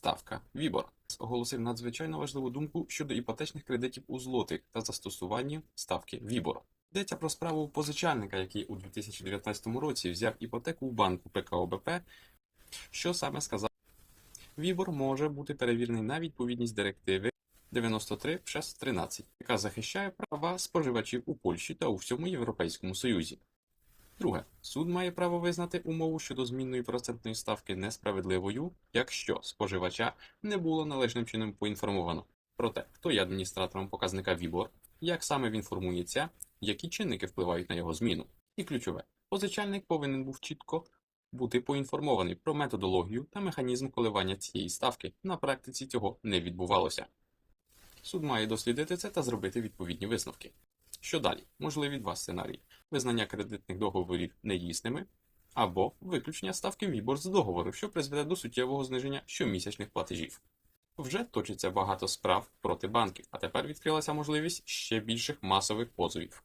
Ставка Вібор оголосив надзвичайно важливу думку щодо іпотечних кредитів у злотих та застосуванні ставки Вібор. Йдеться про справу позичальника, який у 2019 році взяв іпотеку у банку ПКОБП. Що саме сказав? Вібор може бути перевірений на відповідність директиви 93 13, яка захищає права споживачів у Польщі та у всьому Європейському Союзі. Друге, суд має право визнати умову щодо змінної процентної ставки несправедливою, якщо споживача не було належним чином поінформовано про те, хто є адміністратором показника Вібор, як саме він формується, які чинники впливають на його зміну. І ключове, позичальник повинен був чітко бути поінформований про методологію та механізм коливання цієї ставки. На практиці цього не відбувалося. Суд має дослідити це та зробити відповідні висновки. Що далі? Можливі два сценарії: визнання кредитних договорів недійсними або виключення ставки Вібор з договору, що призведе до суттєвого зниження щомісячних платежів. Вже точиться багато справ проти банків, а тепер відкрилася можливість ще більших масових позовів.